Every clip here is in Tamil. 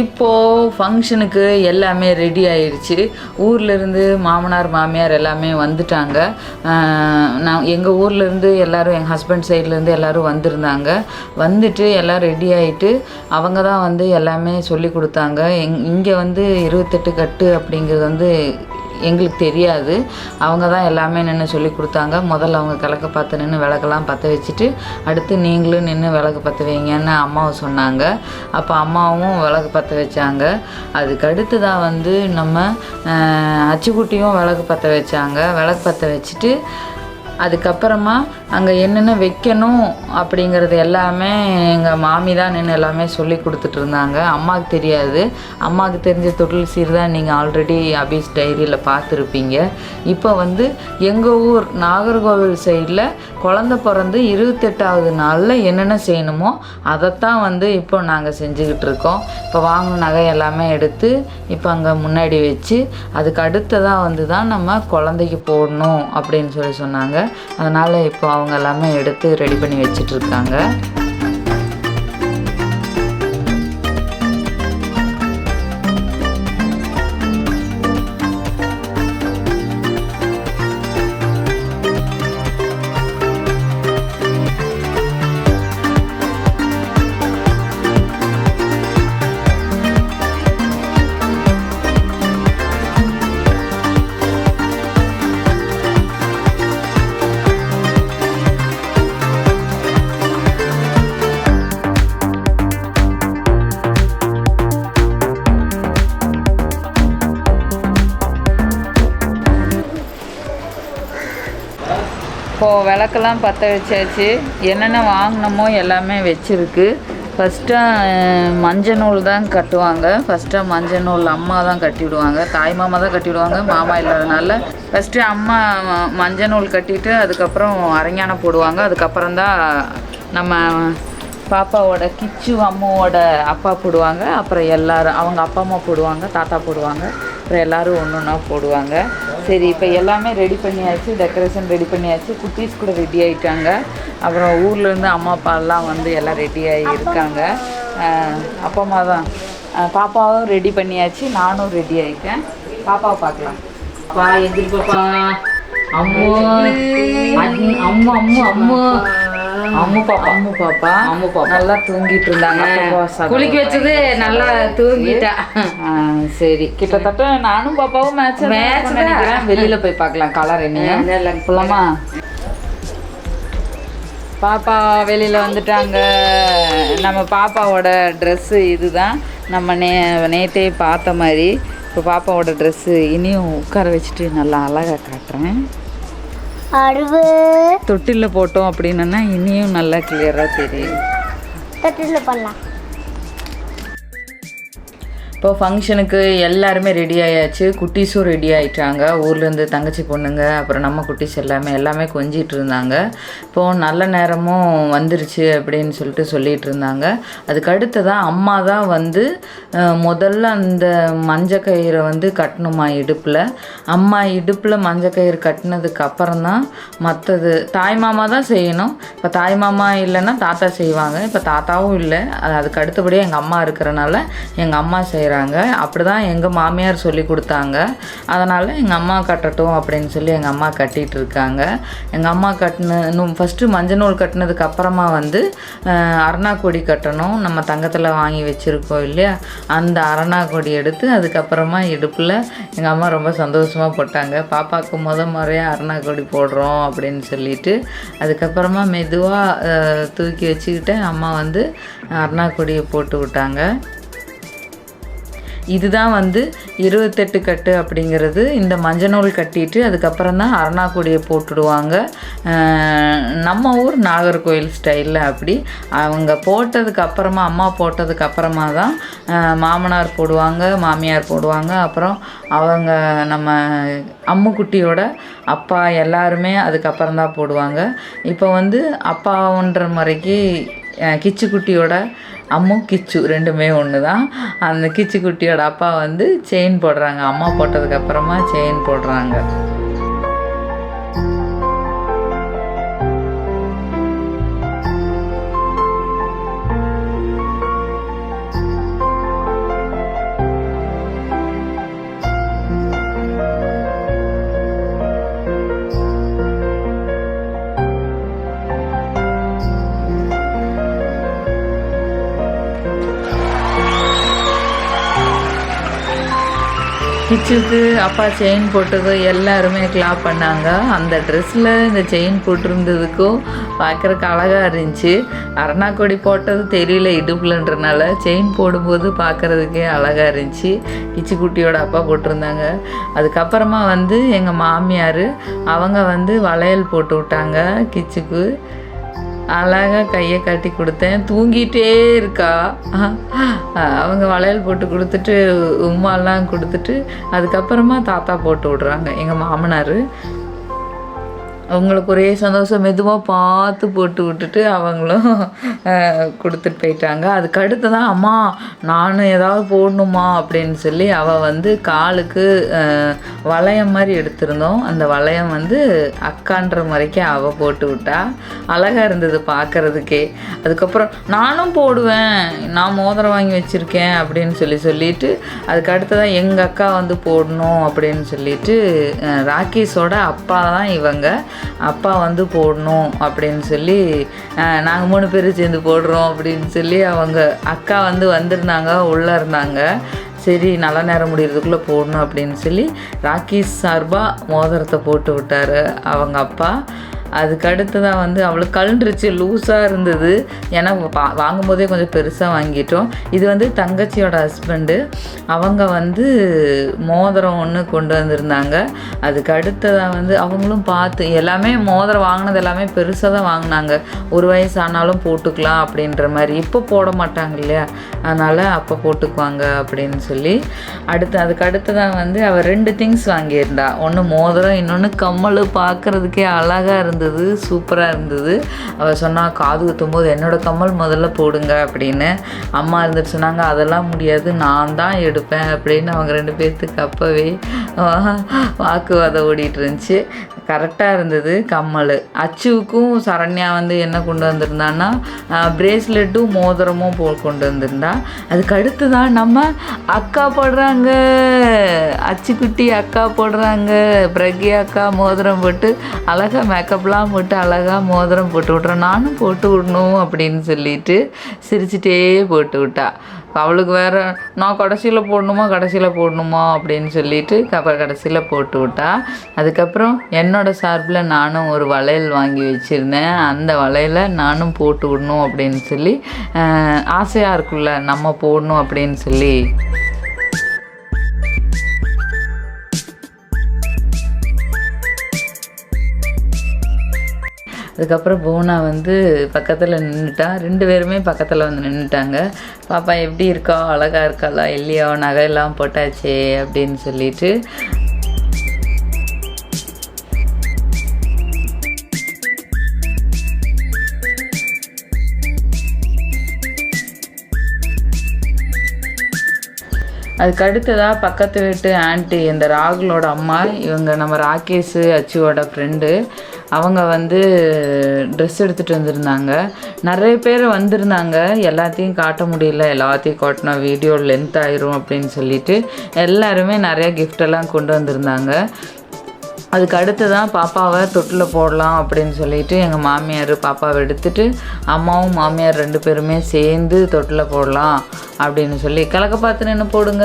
இப்போது ஃபங்க்ஷனுக்கு எல்லாமே ரெடி ஆயிடுச்சு ஊர்லேருந்து மாமனார் மாமியார் எல்லாமே வந்துட்டாங்க. நான் எங்கள் ஊர்லேருந்து எல்லோரும் எங்கள் ஹஸ்பண்ட் சைட்லேருந்து எல்லோரும் வந்திருந்தாங்க. வந்துட்டு எல்லாம் ரெடி ஆகிட்டு அவங்க தான் வந்து எல்லாமே சொல்லி கொடுத்தாங்க. எங் இங்கே வந்து இருபத்தெட்டு கட்டு அப்படிங்கிறது வந்து எங்களுக்கு தெரியாது. அவங்க தான் எல்லாமே நின்று சொல்லி கொடுத்தாங்க. முதல்ல அவங்க கிழக்க பார்த்து நின்று விளக்கெல்லாம் பற்ற வச்சுட்டு அடுத்து நீங்களும் நின்று விளக்கு பற்ற வைங்கன்னு அம்மாவை சொன்னாங்க. அப்போ அம்மாவும் விளக்கு பற்ற வச்சாங்க. அதுக்கு அடுத்து தான் வந்து நம்ம அச்சுக்குட்டியும் விளக்கு பற்ற வச்சாங்க. விளக்கு பற்ற வச்சுட்டு அதுக்கப்புறமா அங்கே என்னென்ன வைக்கணும் அப்படிங்கிறது எல்லாமே எங்கள் மாமி தான் நின்று எல்லாமே சொல்லி கொடுத்துட்டு இருந்தாங்க. அம்மாவுக்கு தெரியாது. அம்மாவுக்கு தெரிஞ்ச தொட்டில் சீர் தான் நீங்கள் ஆல்ரெடி அபீஸ் டைரியில் பார்த்துருப்பீங்க. இப்போ வந்து எங்கள் ஊர் நாகர்கோவில் சைடில் குழந்த பிறந்து இருபத்தெட்டாவது நாளில் என்னென்ன செய்யணுமோ அதைத்தான் வந்து இப்போ நாங்கள் செஞ்சுக்கிட்டு இருக்கோம். இப்போ வாங்கின நகை எல்லாமே எடுத்து இப்போ அங்கே முன்னாடி வச்சு அதுக்கு அடுத்ததாக வந்து தான் நம்ம குழந்தைக்கு போடணும் அப்படின்னு சொல்லி சொன்னாங்க. அதனால் இப்போ அவங்க எல்லாமே எடுத்து ரெடி பண்ணி வச்சிட்ருக்காங்க விளக்கெல்லாம் பற்ற வச்சாச்சு. என்னென்ன வாங்கினோமோ எல்லாமே வச்சுருக்கு. ஃபஸ்ட்டாக மஞ்சள் நூல் தான் கட்டுவாங்க. ஃபஸ்ட்டாக மஞ்சள் நூல் அம்மா தான் கட்டிவிடுவாங்க தாய் மாமா தான் கட்டிவிடுவாங்க மாமா இல்லாதனால ஃபஸ்ட்டு அம்மா மஞ்சள் நூல் கட்டிட்டு அதுக்கப்புறம் அரஞானம் போடுவாங்க. அதுக்கப்புறம் தான் நம்ம பாப்பாவோட கிச்சு அம்மாவோட அப்பா போடுவாங்க. அப்புறம் எல்லோரும் அவங்க அப்பா அம்மா போடுவாங்க. தாத்தா போடுவாங்க. அப்புறம் எல்லாரும் ஒன்று ஒன்றா போடுவாங்க. சரி இப்போ எல்லாமே ரெடி பண்ணியாச்சு டெக்கரேஷன் ரெடி பண்ணியாச்சு. குட்டீஸ் கூட ரெடி ஆயிட்டாங்க. அப்புறம் ஊர்லேருந்து அம்மா அப்பா எல்லாம் வந்து எல்லாம் ரெடி ஆகி இருக்காங்க. அப்பா அம்மா தான். பாப்பாவும் ரெடி பண்ணியாச்சு. நானும் ரெடி ஆயிட்டேன். பாப்பாவை பார்க்கலாம். பா பாப்பா. அம்மு. அம்மு அம்மு அம்மு. அம்மு பாப்பா. அம்மு பாப்பா. அம்மு பாப்பா. நல்லா தூங்கிட்டு இருந்தாங்க. குளிக்க வச்சது நல்லா தூங்கிட்டா. சரி. கிட்டத்தட்ட நானும் பாப்பாவும் மேட்ச் தான். நினைக்கிறேன். வெளியில போய் பார்க்கலாம். கலர் என்ன? போலாமா பாப்பா வெளியில வந்துட்டாங்க. நம்ம பாப்பாவோட ட்ரெஸ்ஸு இதுதான். நம்ம நே நேத்தே பார்த்த மாதிரி. இப்போ பாப்பாவோட ட்ரெஸ்ஸு இனியும் உட்கார வச்சுட்டு நல்லா அழகாக காட்டுறேன். தொட்டிலில் போட்டோம் அப்படின்னா இனியும் நல்லா கிளியராக தெரியும். தட்டில் பண்ணலாம் இப்போ ஃபங்க்ஷனுக்கு எல்லாருமே ரெடி ஆயாச்சு. குட்டீஸும் ரெடி ஆயிட்டாங்க. ஊர்லேருந்து தங்கச்சி பொண்ணுங்க அப்புறம் நம்ம குட்டீஸ் எல்லாமே எல்லாமே கொஞ்சிட்டு இருந்தாங்க. இப்போது நல்ல நேரமும் வந்துருச்சு அப்படின்னு சொல்லிட்டு சொல்லிட்டு இருந்தாங்க. அதுக்கு அடுத்ததாக அம்மா தான் வந்து முதல்ல அந்த மஞ்ச கயிறை வந்து கட்டணுமா இடுப்பில். அம்மா இடுப்பில் மஞ்ச கயிறு கட்டினதுக்கு அப்புறம் தான் மற்றது தாய் மாமா தான் செய்யணும். இப்போ தாய் மாமா இல்லைன்னா தாத்தா செய்வாங்க. இப்போ தாத்தாவும் இல்லை. அது அதுக்கு அடுத்தபடியாக எங்கள் அம்மா இருக்கிறனால எங்கள் அம்மா செய்கிறாங்க அப்படி தான் எங்கள் மாமியார் சொல்லி கொடுத்தாங்க. அதனால் எங்கள் அம்மா கட்டட்டும் அப்படின்னு சொல்லி எங்கள் அம்மா கட்டிகிட்டு இருக்காங்க. எங்கள் அம்மா கட்டின இன்னும் ஃபஸ்ட்டு மஞ்சள் நூல் கட்டினதுக்கு அப்புறமா வந்து அஹ், அரணா கொடி கட்டணும். நம்ம தங்கத்தில் வாங்கி வச்சுருக்கோம் இல்லையா? அந்த அரணா கொடி எடுத்து அதுக்கப்புறமா இடுப்பில் எங்கள் அம்மா ரொம்ப சந்தோஷமாக போட்டாங்க. பாப்பாவுக்கு முத முறையாக அரணா கொடி போடுறோம் அப்படின்னு சொல்லிட்டு அதுக்கப்புறமா மெதுவாக தூக்கி வச்சுக்கிட்டு அம்மா வந்து அரணா போட்டு விட்டாங்க. இதுதான் வந்து இருபத்தெட்டு கட்டு அப்படிங்கிறது. இந்த மஞ்சள் நூல் கட்டிட்டு அதுக்கப்புறம் தான் அரணாக்குடியை போட்டுடுவாங்க. நம்ம ஊர் நாகர்கோயில் ஸ்டைலில் அப்படி. அவங்க போட்டதுக்கு அப்புறமா அம்மா போட்டதுக்கு அப்புறமா தான் மாமனார் போடுவாங்க மாமியார் போடுவாங்க. அப்புறம் அவங்க நம்ம அம்முக்குட்டியோட அப்பா எல்லாருமே அதுக்கப்புறம் தான் போடுவாங்க. இப்போ வந்து அப்பாவுன்ற முறைக்கு கிச்சு கிச்சுக்குட்டியோட அம்மும் கிச்சு ரெண்டுமே ஒன்று தான் அந்த கிச்சுக்குட்டியோட அப்பா வந்து செயின் போடுறாங்க. அம்மா போட்டதுக்கப்புறமா செயின் போடுறாங்க. கிச்சுக்கு அப்பா செயின் போட்டதும் எல்லாருமே கிளாப் பண்ணாங்க. அந்த ட்ரெஸ்ஸில் இந்த செயின் போட்டிருந்ததுக்கும் பார்க்குறக்கு அழகாக இருந்துச்சு. அரணாக்கொடி போட்டது தெரியல இடுப்புலன்றனால செயின் போடும்போது பார்க்குறதுக்கே அழகாக இருந்துச்சு. கிச்சு குட்டியோட அப்பா போட்டிருந்தாங்க. அதுக்கப்புறமா வந்து எங்கள் மாமியார் அவங்க வந்து வளையல் போட்டு விட்டாங்க கிச்சுக்கு. அழகாக கையை கட்டி கொடுத்தேன். தூங்கிட்டே இருக்கா. அவங்க வளையல் போட்டு கொடுத்துட்டு உமாலாம் கொடுத்துட்டு அதுக்கப்புறமா தாத்தா போட்டு விடுறாங்க. எங்கள் மாமனார். அவங்களுக்கு ஒரே சந்தோஷம் மெதுவாக பார்த்து போட்டு விட்டுட்டு அவங்களும் கொடுத்துட்டு போயிட்டாங்க. அதுக்கு அடுத்து தான் அம்மா நானும் ஏதாவது போடணுமா? அப்படின்னு சொல்லி அவள் வந்து காலுக்கு வளையம் மாதிரி எடுத்திருந்தோம். அந்த வளையம் வந்து அக்கான்ற முறைக்கு அவள் போட்டு விட்டா. அழகாக இருந்தது பார்க்கறதுக்கே. அதுக்கப்புறம் நானும் போடுவேன். நான் மோதிரம் வாங்கி வச்சுருக்கேன். அப்படின்னு சொல்லி சொல்லிட்டு அதுக்கு அடுத்ததான் எங்கள் அக்கா வந்து போடணும். அப்படின்னு சொல்லிட்டு ராக்கேஷோட ராகேஷோட அப்பா தான் இவங்க. அப்பா வந்து போடணும் அப்படின்னு சொல்லி நாங்கள் மூணு பேர் சேர்ந்து போடுறோம் அப்படின்னு சொல்லி அவங்க அக்கா வந்து வந்திருந்தாங்க உள்ளே இருந்தாங்க. சரி நல்ல நேரம் முடிகிறதுக்குள்ளே போடணும் அப்படின்னு சொல்லி ராக்கி சார்பாக மோதிரத்தை போட்டு விட்டாரு அவங்க அப்பா. அதுக்கு அடுத்ததாக வந்து அவளுக்கு கழுண்டுருச்சு லூஸாக இருந்தது. ஏன்னா வாங்கும்போதே கொஞ்சம் பெருசாக வாங்கிட்டோம். இது வந்து தங்கச்சியோட ஹஸ்பண்டு அவங்க வந்து மோதிரம் ஒன்று கொண்டு வந்திருந்தாங்க. அதுக்கு அடுத்ததாக வந்து அவங்களும் பார்த்து எல்லாமே மோதிரம் வாங்கினது எல்லாமே பெருசாக தான் வாங்கினாங்க. ஒரு வயசு ஆனாலும் போட்டுக்கலாம் அப்படின்ற மாதிரி. இப்போ போட மாட்டாங்க இல்லையா? அதனால் அப்போ போட்டுக்குவாங்க அப்படின்னு சொல்லி. அடுத்து அதுக்கு அடுத்ததாக வந்து அவள் ரெண்டு திங்ஸ் வாங்கியிருந்தா. ஒன்று மோதிரம் இன்னொன்று கம்மல். பார்க்குறதுக்கே அழகாக இருந்தது. சூப்பராக இருந்தது. அவள் சொன்னால் காது குத்தும் போது என்னோட கம்மல் முதல்ல போடுங்க அப்படின்னு. அம்மா இருந்துட்டு சொன்னாங்க அதெல்லாம் முடியாது நான் தான் எடுப்பேன் அப்படின்னு அவங்க ரெண்டு பேர்த்துக்கு அப்போவே வாக்குவாதம் ஓடிட்டு இருந்துச்சு. கரெக்டாக இருந்தது கம்மல். அச்சுவுக்கும் சரண்யா வந்து என்ன கொண்டு வந்திருந்தான்னா பிரேஸ்லெட்டும் மோதிரமும் போ கொண்டு வந்திருந்தா. அதுக்கு அடுத்து தான் நம்ம அக்கா போடுறாங்க. அச்சுக்குட்டி அக்கா போடுறாங்க. பிரக்யா அக்கா மோதிரம் போட்டு அழகாக மேக்கப்லாம் போட்டு அழகாக மோதிரம் போட்டு விட்றேன் நானும் போட்டு விடணும் அப்படின்னு சொல்லிட்டு சிரிச்சிட்டே போட்டு விட்டா. அவளுக்கு வேறு நான் கடைசியில் போடணுமா? கடைசியில் போடணுமா? அப்படின்னு சொல்லிட்டு அப்புறம் கடைசியில் போட்டு விட்டா. அதுக்கப்புறம் என்னோட சார்பில் நானும் ஒரு வளையல் வாங்கி வச்சுருந்தேன். அந்த வளையலை நானும் போட்டு விடணும் அப்படின்னு சொல்லி ஆசையாக இருக்குல்ல நம்ம போடணும் அப்படின்னு சொல்லி. அதுக்கப்புறம் பூனா வந்து பக்கத்தில் நின்றுட்டா ரெண்டு பேருமே பக்கத்தில் வந்து நின்றுட்டாங்க பாப்பா எப்படி இருக்கா? அழகா இருக்காளா? இல்லையோ? நகையெல்லாம் போட்டாச்சே அப்படின்னு சொல்லிட்டு. அதுக்கு அடுத்ததாக பக்கத்து வீட்டு ஆண்டி இந்த ராகுலோட அம்மா. இவங்க நம்ம ராகேஷ் அச்சுவோட ஃப்ரெண்டு அவங்க வந்து ட்ரெஸ் எடுத்துகிட்டு வந்திருந்தாங்க. நிறைய பேர் வந்திருந்தாங்க. எல்லாத்தையும் காட்ட முடியல. எல்லாத்தையும் காட்டினா வீடியோ லென்த் ஆயிரும் அப்படின்னு சொல்லிட்டு எல்லாருமே நிறைய கிஃப்டெல்லாம் எல்லாம் கொண்டு வந்திருந்தாங்க. அதுக்கு அடுத்து தான் பாப்பாவை தொட்டில் போடலாம் அப்படின்னு சொல்லிட்டு எங்கள் மாமியார் பாப்பாவை எடுத்துட்டு அம்மாவும் மாமியார் ரெண்டு பேருமே சேர்ந்து தொட்டில் போடலாம் அப்படின்னு சொல்லி கலக்க பார்த்து நின்று போடுங்க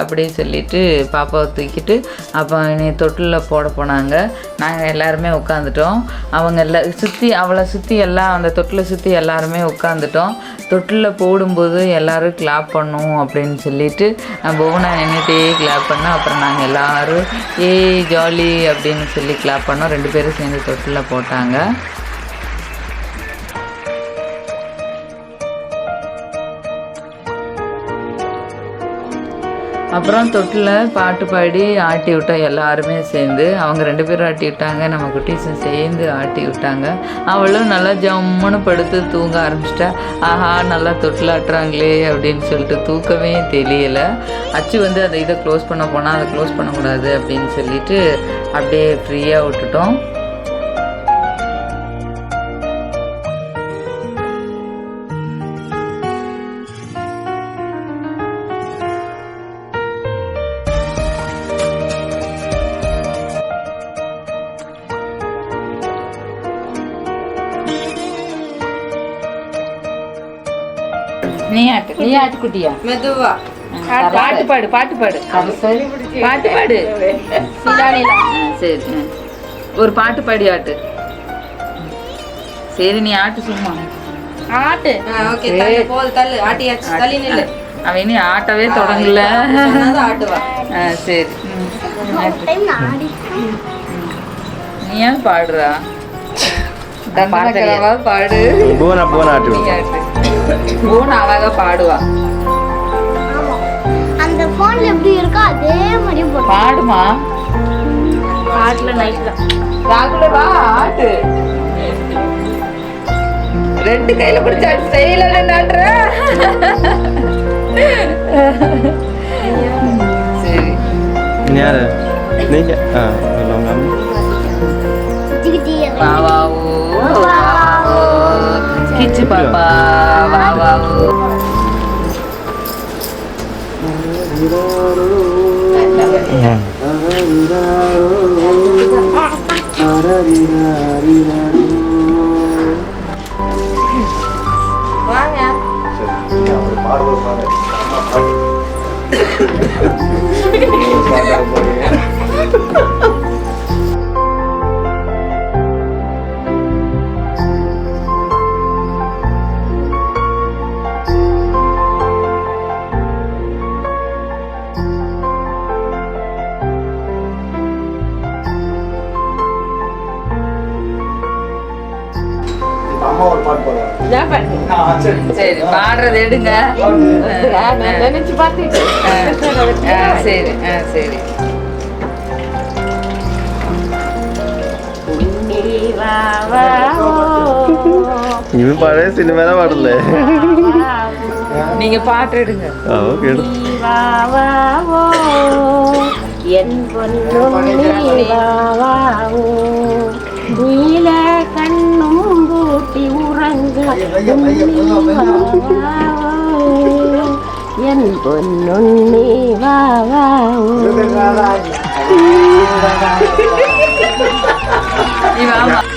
அப்படின்னு சொல்லிட்டு பாப்பாவை தூக்கிட்டு அப்போ நீ தொட்டிலில் போட போனாங்க. நாங்கள் எல்லாருமே உட்காந்துட்டோம் அவங்க எல்லா சுற்றி அவளை சுற்றி எல்லாம் அந்த தொட்டிலை சுற்றி எல்லாருமே உட்காந்துட்டோம் தொட்டிலில் போடும்போது எல்லோரும் கிளாப் பண்ணும் அப்படின்னு சொல்லிட்டு புவனா நின்றுட்டே கிளாப் பண்ணோம் அப்புறம் நாங்கள் எல்லோரும் ஏய் ஜாலி அப்படின்னு சொல்லி கிளாப் பண்ணோம். ரெண்டு பேரும் சேர்ந்து தொட்டிலில் போட்டாங்க. அப்புறம் தொட்டில் பாட்டு பாடி ஆட்டி விட்டோம் எல்லாருமே சேர்ந்து அவங்க ரெண்டு பேரும் ஆட்டி விட்டாங்க நம்ம குட்டீஸும் சேர்ந்து ஆட்டி விட்டாங்க. அவளும் நல்லா ஜம்முன்னு படுத்து தூங்க ஆரம்பிச்சிட்டா. ஆஹா நல்லா தொட்டில் ஆட்டுறாங்களே அப்படின்னு சொல்லிட்டு தூக்கமே தெரியலை அச்சு வந்து அதை இதை க்ளோஸ் பண்ண போனால் அதை க்ளோஸ் பண்ணக்கூடாது அப்படின்னு சொல்லிட்டு அப்படியே ஃப்ரீயாக விட்டுட்டோம். நீ ஆட்டுக்குட்டியா? மெதுவா. பாட்டு பாடு பாட்டு பாடு பாட்டு பாடு சரி. ஒரு பாட்டு பாடி ஆட்டு. சரி நீ ஆட்டு சும்மா. ஆட்டு? ஓகே தள்ளு போது தள்ளு. ஆட்டியாச்சு தள்ளி நில்லு. அவன் இனி ஆட்டவே தொடங்கல. ஆட்டுவா. சரி. நீ ஏன் பாடுறா? தண்டனக்கரவா பாடு. போனா போனா ஆட்டு. பூனை அழகா பாடுவா அந்த போன்ல எப்படி இருக்கோ அதே மாதிரி பாடுமா? பாட்டுல நைட்ல ராகுல வா ஆட்டு. ரெண்டு கையில பிடிச்ச ஸ்டைல நாட்டுற சரி. யாரு? நீங்க ஆ கிச்சு பாப்பா. சரி பாடுறது எடுங்க. நினைச்சு பார்த்துட்டு ஆ, சரி ஆ சரி. இவன் பழைய சினிமா தான் பாடல நீங்க பாட்டு எடுங்க. என் பொண்ணு வாவாவோ நீல கண்ணும் பூட்டி உறங்க என் பொன்னுண்ணி வாவாவோ நீ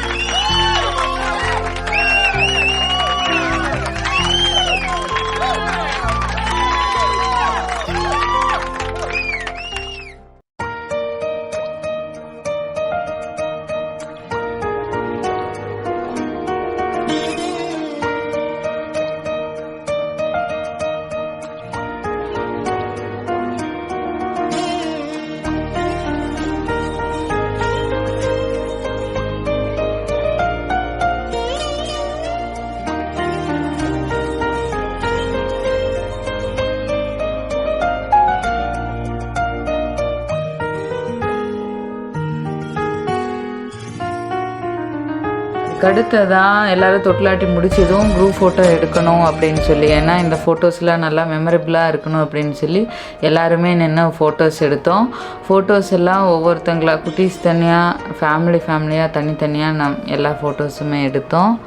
அதுக்கடுத்ததான் எல்லாரும் தொட்டிலாட்டி முடிச்சதும் குரூப் ஃபோட்டோ எடுக்கணும் அப்படின்னு சொல்லி. ஏன்னா இந்த ஃபோட்டோஸ்லாம் நல்லா மெமரபிளாக இருக்கணும் அப்படின்னு சொல்லி எல்லாருமே நின்று ஃபோட்டோஸ் எடுத்தோம். ஃபோட்டோஸ் எல்லாம் ஒவ்வொருத்தங்களா குட்டீஸ் தனியாக ஃபேமிலி ஃபேமிலியாக தனித்தனியாக நம் எல்லா ஃபோட்டோஸுமே எடுத்தோம்.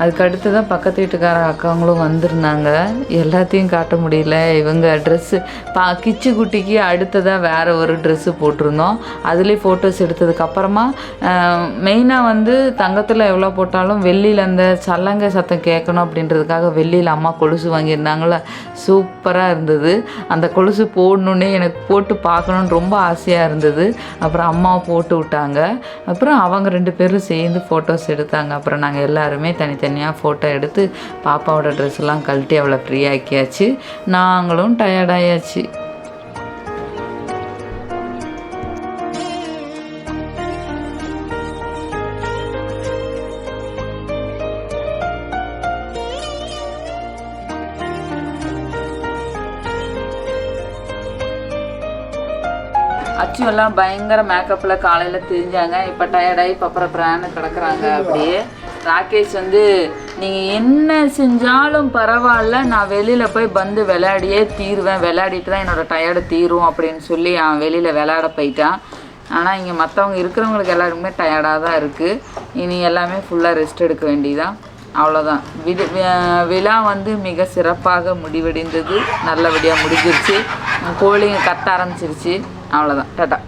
அதுக்கு அடுத்து தான் பக்கத்து வீட்டுக்கார அக்காங்களும் வந்திருந்தாங்க. எல்லாத்தையும் காட்ட முடியல. இவங்க ட்ரெஸ்ஸு பா கிச்சு குட்டிக்கு அடுத்ததாக வேறு ஒரு ட்ரெஸ்ஸு போட்டிருந்தோம். அதுலேயே ஃபோட்டோஸ் எடுத்ததுக்கப்புறமா மெயினாக வந்து தங்கத்தில் எவ்வளோ போட்டாலும் வெள்ளியில் அந்த சல்லங்கை சத்தம் கேட்கணும் அப்படின்றதுக்காக வெள்ளியில் அம்மா கொலுசு வாங்கியிருந்தாங்கள சூப்பராக இருந்தது. அந்த கொலுசு போடணுன்னே எனக்கு போட்டு பார்க்கணுன்னு ரொம்ப ஆசையாக இருந்தது. அப்புறம் அம்மா போட்டு விட்டாங்க. அப்புறம் அவங்க ரெண்டு பேரும் சேர்ந்து ஃபோட்டோஸ் எடுத்தாங்க. அப்புறம் நாங்கள் எல்லாருமே தனித்தனியாக ஃபோட்டோ எடுத்து பாப்பாவோட ட்ரெஸ்லாம் எல்லாம் கழட்டி அவளை ஃப்ரீயாக்கியாச்சு நாங்களும் டயர்டாயாச்சு அச்சுவெல்லாம் பயங்கர மேக்கப்பில் காலையில் தெரிஞ்சாங்க. இப்போ டயர்டாகி இப்போ அப்புறம் பிராணு கிடக்குறாங்க அப்படியே. ராகேஷ் வந்து நீங்கள் என்ன செஞ்சாலும் பரவாயில்ல. நான் வெளியில் போய் பந்து விளையாடியே தீருவேன். விளையாடிட்டு தான் என்னோடய டயர்டு தீரும் அப்படின்னு சொல்லி அவன் வெளியில் விளையாட போயிட்டான். ஆனால் இங்கே மற்றவங்க இருக்கிறவங்களுக்கு எல்லாருக்குமே டயர்டாக தான் இருக்குது இனி எல்லாமே ஃபுல்லாக ரெஸ்ட் எடுக்க வேண்டியதான் அவ்வளோதான் விடு விழா வந்து மிக சிறப்பாக முடிவடைந்தது. நல்லபடியாக முடிஞ்சிருச்சு. கோழிங்க கத்த ஆரம்பிச்சிருச்சு. அவ்வளோதான் டாட்டா